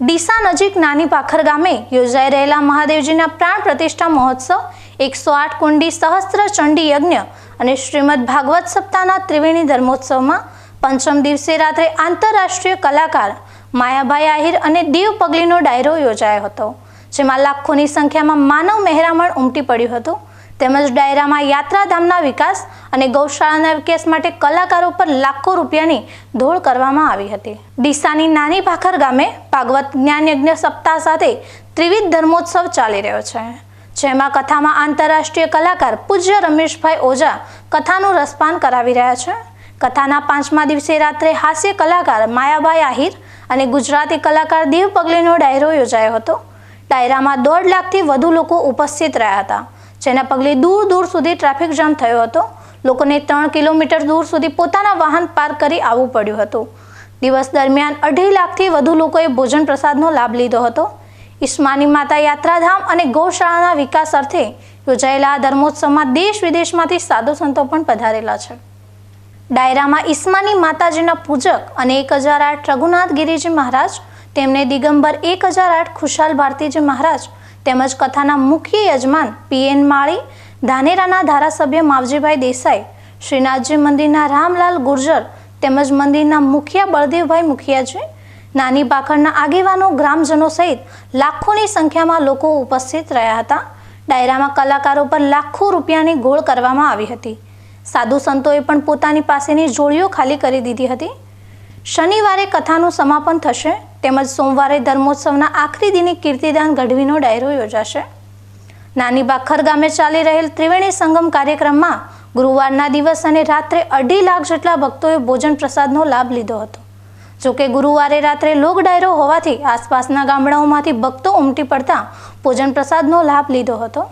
ડીસા નજીક નાની પાખર ગામે યોજાઈ રહેલા મહાદેવજીના પ્રાણ પ્રતિષ્ઠા મહોત્સવ, એકસો આઠ કુંડી સહસ્ત્ર ચંડી યજ્ઞ અને શ્રીમદ ભાગવત સપ્તાહના ત્રિવેણી ધર્મોત્સવમાં પંચમ દિવસે રાત્રે આંતરરાષ્ટ્રીય કલાકાર માયાભાઈ આહિર અને દેવ પગલીનો ડાયરો યોજાયો હતો, જેમાં લાખોની સંખ્યામાં માનવ મહેરામણ ઉમટી પડ્યું હતું. તેમજ ડાયરામાં યાત્રાધામના વિકાસ અને ગૌશાળાના વિકાસ માટે કલાકારો પર લાખો રૂપિયાની ધોળ કરવામાં આવી હતી. ડીસાની નાની ભાખર ગામે ભાગવત જ્ઞાન યજ્ઞ સપ્તાહ સાથે ત્રિવિધ ધર્મોત્સવ ચાલી રહ્યો છે, જેમાં કથામાં આંતરરાષ્ટ્રીય કલાકાર પૂજ્ય રમેશભાઈ ઓઝા કથાનું રસપાન કરાવી રહ્યા છે. કથાના પાંચમા દિવસે રાત્રે હાસ્ય કલાકાર માયાભાઈ આહિર અને ગુજરાતી કલાકાર દેવ પગલેનો ડાયરો યોજાયો હતો. ડાયરામાં દોઢ લાખથી વધુ લોકો ઉપસ્થિત રહ્યા હતા. જેના પગલે દૂર દૂર સુધી ટ્રાફિક જામ થયો હતો. લોકોને ત્રણ કિલોમીટર દૂર સુધી પોતાના વાહન પાર્ક કરી આવવું પડ્યું હતું. દિવસ દરમિયાન અઢી લાખથી વધુ લોકોએ ભોજન પ્રસાદનો લાભ લીધો હતો. ઈસ્માની માતા યાત્રાધામ અને ગૌશાળાના વિકાસ અર્થે યોજાયેલા આ ધર્મોત્સવમાં દેશ વિદેશમાંથી સાધુ સંતો પણ પધારેલા છે. ડાયરામાં ઈસ્માની માતાજીના પૂજક અને એક હજાર આઠ રઘુનાથ ગિરિજી મહારાજ, તેમને દિગંબર એક હજાર આઠ ખુશાલ ભારતીજી મહારાજ તેમજ કથાના મુખ્ય યજમાન પીએન માળી, ધાનેરાના ધારાસભ્ય માવજીભાઈ દેસાઈ, શ્રીનાથજી મંદિરના રામલાલ ગુર્જર તેમજ મંદિરના મુખિયા બળદેવભાઈ મુખિયાજી, નાની પાખડના આગેવાનો, ગ્રામજનો સહિત લાખોની સંખ્યામાં લોકો ઉપસ્થિત રહ્યા હતા. ડાયરામાં કલાકારો પર લાખો રૂપિયાની ગોળ કરવામાં આવી હતી. સાધુ સંતોએ પણ પોતાની પાસેની જોડીઓ ખાલી કરી દીધી હતી. શનિવારે કથાનું સમાપન થશે. તેમજ સોમવારે ધર્મોત્સવના આખરી દિને કીર્તિદાન ગઢવીનો ડાયરો યોજાશે. નાની બાખર ગામે ચાલી રહેલ ત્રિવેણી સંગમ કાર્યક્રમમાં ગુરુવારના દિવસ અને રાત્રે અઢી લાખ જેટલા ભક્તોએ ભોજન પ્રસાદનો લાભ લીધો હતો. જોકે ગુરુવારે રાત્રે લોક ડાયરો હોવાથી આસપાસના ગામડાઓમાંથી ભક્તો ઉમટી પડતા ભોજન પ્રસાદનો લાભ લીધો હતો.